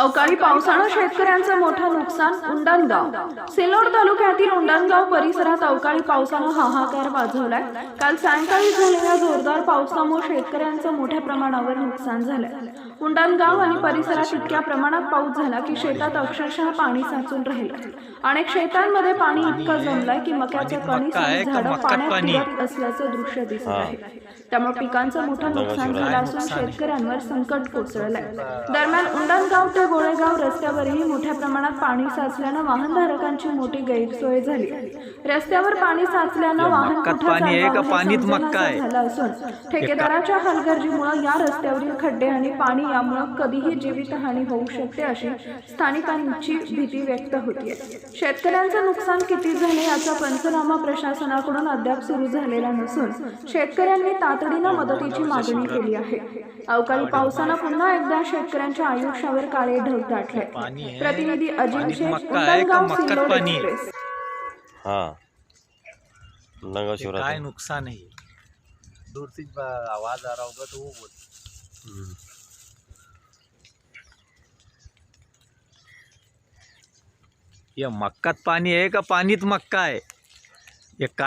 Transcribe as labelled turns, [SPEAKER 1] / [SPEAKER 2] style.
[SPEAKER 1] अवकाळी पावसानं शेतकऱ्यांचं मोठं नुकसान उंडणगाव. सिल्लोड तालुक्यातील उंडणगाव परिसरात अवकाळी पावसानं हाहाकार वाजवलाय. काल सायंकाळी झालेल्या जोरदार पावसामुळे शेतकऱ्यांचं मोठ्या प्रमाणावर नुकसान झालंय. उंडणगाव आणि परिसरात इतक्या प्रमाणात पाऊस झाला की शेतात अक्षरशः पाणी साचून राहिलं. अनेक शेतांमध्ये पाणी इतकं जमलंय की मक्याच्या कणीस
[SPEAKER 2] मक्का आहे
[SPEAKER 1] आणि
[SPEAKER 2] का?
[SPEAKER 1] झाडं पाण्यात असल्याचं दृश्य दिसत आहे. त्यामुळे पिकांचं मोठं नुकसान झालं असून शेतकऱ्यांवर संकट कोसळलंय. दरम्यान उंडणगाव ते गोळेगाव रस्त्यावरही मोठ्या प्रमाणात पाणी साचल्यानं वाहनधारकांची मोठी गैरसोय झाली. रस्त्यावर पाणी साचल्यानं वाहन
[SPEAKER 2] आहे?
[SPEAKER 1] झालं असून ठेकेदाराच्या हलगर्जीमुळे या रस्त्यावरील खड्डे आणि पाणी यामुळे कधीही जीवितहानी होऊ शकते अशी स्थानिकांची भीती व्यक्त होतीये. शेतकऱ्यांचं नुकसान किती झाले याचा पंचनामा प्रशासनाकडून अद्याप सुरू झालेला नसून शेतकऱ्यांनी तातडीनं मदतीची मागणी केली आहे. अवकाळी पावसानं पुन्हा एकदा शेतकऱ्यांच्या आयुष्यावर काळे ढग दाटले
[SPEAKER 2] पाणी आहे.
[SPEAKER 1] प्रतिनिधी अजिम
[SPEAKER 2] पाणीत
[SPEAKER 1] शेख
[SPEAKER 2] मक्का आहे का
[SPEAKER 1] उंडणगाव
[SPEAKER 2] मक्कात
[SPEAKER 1] सिल्लोड
[SPEAKER 2] पाणी आहे?
[SPEAKER 1] एक्सप्रेस।
[SPEAKER 3] हा। नंगा
[SPEAKER 2] ते
[SPEAKER 3] शिवराज
[SPEAKER 2] काय नुकसान आहे दूरથી જ ब- आवाज आ रहा होगा तो वो बोल। ये मक्कात पाणी आहे का पाणीत मक्का आहे ये का